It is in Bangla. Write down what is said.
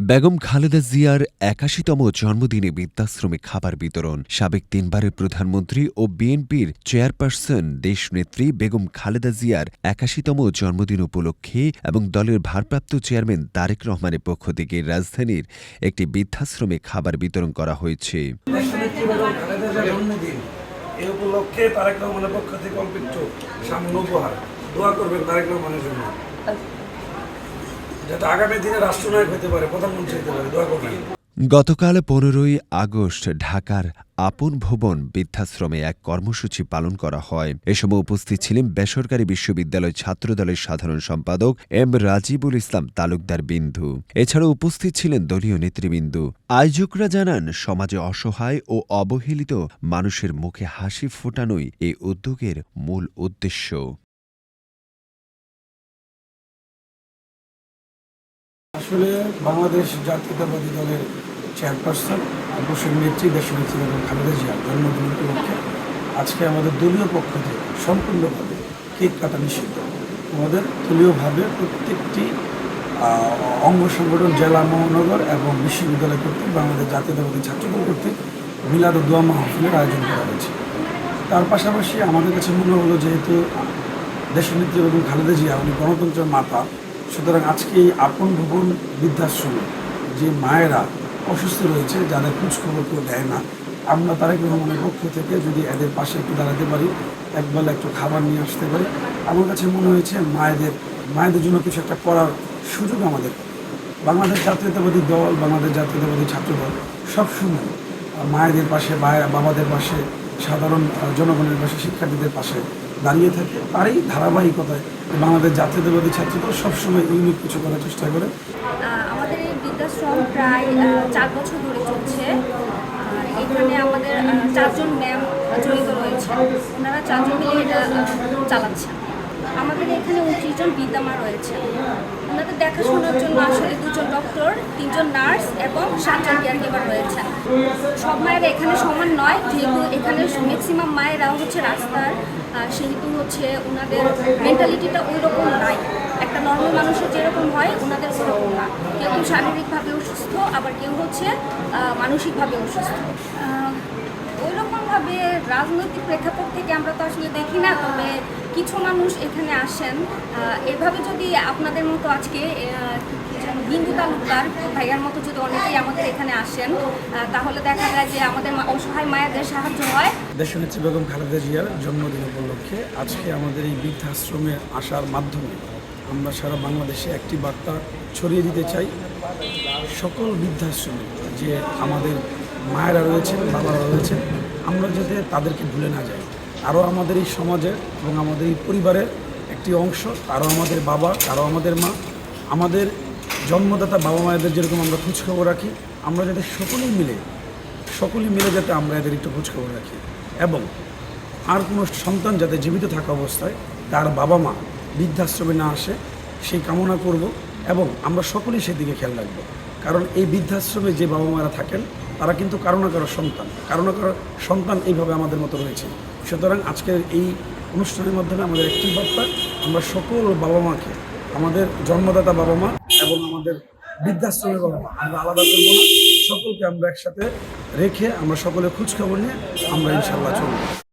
বেগম খালেদা জিয়ার একাশিতম জন্মদিনে বৃদ্ধাশ্রমে খাবার বিতরণ। সাবেক তিনবারের প্রধানমন্ত্রী ও বিএনপির চেয়ারপারসন, দেশনেত্রী বেগম খালেদা জিয়ার একাশিতম জন্মদিন উপলক্ষে এবং দলের ভারপ্রাপ্ত চেয়ারম্যান তারেক রহমানের পক্ষ থেকে রাজধানীর একটি বৃদ্ধাশ্রমে খাবার বিতরণ করা হয়েছে। উপলক্ষে পক্ষ থেকে গতকাল পনেরোই আগস্ট ঢাকার আপন ভবন বৃদ্ধাশ্রমে এক কর্মসূচি পালন করা হয়। এ সময় উপস্থিত ছিলেন বেসরকারি বিশ্ববিদ্যালয় ছাত্রদলের সাধারণ সম্পাদক এম রাজিবুল ইসলাম তালুকদার বিন্দু। এছাড়া উপস্থিত ছিলেন দলীয় নেতৃবৃন্দ। আয়োজকরা জানান, সমাজে অসহায় ও অবহেলিত মানুষের মুখে হাসি ফোটানোই এই উদ্যোগের মূল উদ্দেশ্য। আসলে বাংলাদেশ জাতীয়তাবাদী দলের চেয়ারপারসন অবশ্যই নেত্রী, দেশনেত্রী বেগম খালেদা জিয়ার জন্মদিন উপলক্ষে আজকে আমাদের দলীয় পক্ষ থেকে সম্পূর্ণভাবে কেক কাটা নিষিদ্ধ। আমাদের দলীয়ভাবে প্রত্যেকটি অঙ্গ সংগঠন, জেলা মহানগর এবং বিশ্ববিদ্যালয় কর্তৃক, বাংলাদেশ জাতীয়তাবাদী ছাত্রদল কর্তৃক মিলাদ দোয়া মাহফিলের আয়োজন করা হয়েছে। তার পাশাপাশি আমাদের কাছে মনে হলো যেহেতু দেশনেত্রী এবং খালেদা জিয়া, উনি গণতন্ত্রের মাতা সুতরাং আজকে আপন ভুবন বৃদ্ধাশ্রমে, যে মায়েরা অসুস্থ রয়েছে, যাদের খোঁজখবর কেউ দেয় না, আমরা তারেক রহমানের পক্ষ থেকে যদি এদের পাশে একটু দাঁড়াতে পারি, একবেলা একটু খাবার নিয়ে আসতে পারি। আমার কাছে মনে হয়েছে মায়েদের মায়েদের জন্য কিছু একটা করার সুযোগ আমাদের। বাংলাদেশ জাতীয়তাবাদী দল, বাংলাদেশ জাতীয়তাবাদী ছাত্র দল সবসময় মায়েদের পাশে বাবাদের পাশে, সাধারণ জনগণের পাশে, শিক্ষার্থীদের পাশে দাঁড়িয়ে থাকে আর এই ধারাবাহিকতায় বাংলাদেশ জাতীয়তাবাদী ছাত্র দল সবসময় ইউনিক কিছু করার চেষ্টা করে। আমাদের এই বৃদ্ধাশ্রম প্রায় চার বছর ধরে চলছে। এখানে আমাদের চারজন ম্যাম জড়িত রয়েছে। ওনারা চারজন মিলে এটা চালাচ্ছেন। আমাদের এখানে উনত্রিশ জন বিদ্যামা রয়েছে। ওনাদের দেখাশোনার জন্য আসলে দুজন ডক্টর তিনজন নার্স এবং সাতজন কেয়ার গিভার রয়েছে। সব মায়েরা এখানে সমান নয়, যেহেতু এখানে ম্যাক্সিমাম মায়েরা হচ্ছে রাস্তার সেহেতু হচ্ছে ওনাদের মেন্টালিটিটা ওই রকম নাই। একটা নর্মাল মানুষের যেরকম হয়, ওনাদের ওরকম না। কেউ কেউ শারীরিকভাবে অসুস্থ, আবার কেউ হচ্ছে মানসিকভাবে অসুস্থ। ওইরকমভাবে রাজনৈতিক প্রেক্ষাপট থেকে আমরা তো আসলে দেখি না, তবে কিছু মানুষ এখানে আসেন। এভাবে যদি আপনাদের মতো আজকে বিন্দু তালুকদার ভাইয়ার মতো যদি অনেকেই আমাদের এখানে আসেন তাহলে দেখা যায় যে আমাদের অসহায় মায়েদের সাহায্য হয়। দেশনেত্রী বেগম খালেদা জিয়ার জন্মদিন উপলক্ষে আজকে আমাদের এই বৃদ্ধাশ্রমে আসার মাধ্যমে আমরা সারা বাংলাদেশে একটি বার্তা ছড়িয়ে দিতে চাই। সকল বৃদ্ধাশ্রমে যে আমাদের মায়েরা রয়েছেন, বাবারা রয়েছেন, আমরা যাতে তাদেরকে ভুলে না যাই। আরও আমাদের এই সমাজের এবং আমাদের এই পরিবারের একটি অংশ, আরও আমাদের বাবা, আরও আমাদের মা, আমাদের জন্মদাতা বাবা মায়েদের যেরকম আমরা খোঁজখবর রাখি, আমরা যাতে সকলেই মিলে সকলেই মিলে যাতে আমরা এদের একটু খোঁজখবর রাখি। এবং আর কোনো সন্তান যাতে জীবিত থাকা অবস্থায় তার বাবা মা বৃদ্ধাশ্রমে না আসে, সেই কামনা করব এবং আমরা সকলেই সেদিকে খেয়াল রাখব। কারণ এই বৃদ্ধাশ্রমে যে বাবা মারা থাকেন তারা কিন্তু কারও না কারও সন্তান। কারও না কারও সন্তান এইভাবে আমাদের মতো রয়েছে। সুতরাং আজকের এই অনুষ্ঠানের মাধ্যমে আমাদের একটি বার্তা, আমরা সকল বাবা মাকে, আমাদের জন্মদাতা বাবা মা এবং আমাদের বৃদ্ধাশ্রমের বাবা মা, আমরা আলাদা করব না। সকলকে আমরা একসাথে রেখে আমরা সকলে খোঁজখবর নিয়ে আমরা ইনশাল্লাহ চলবো।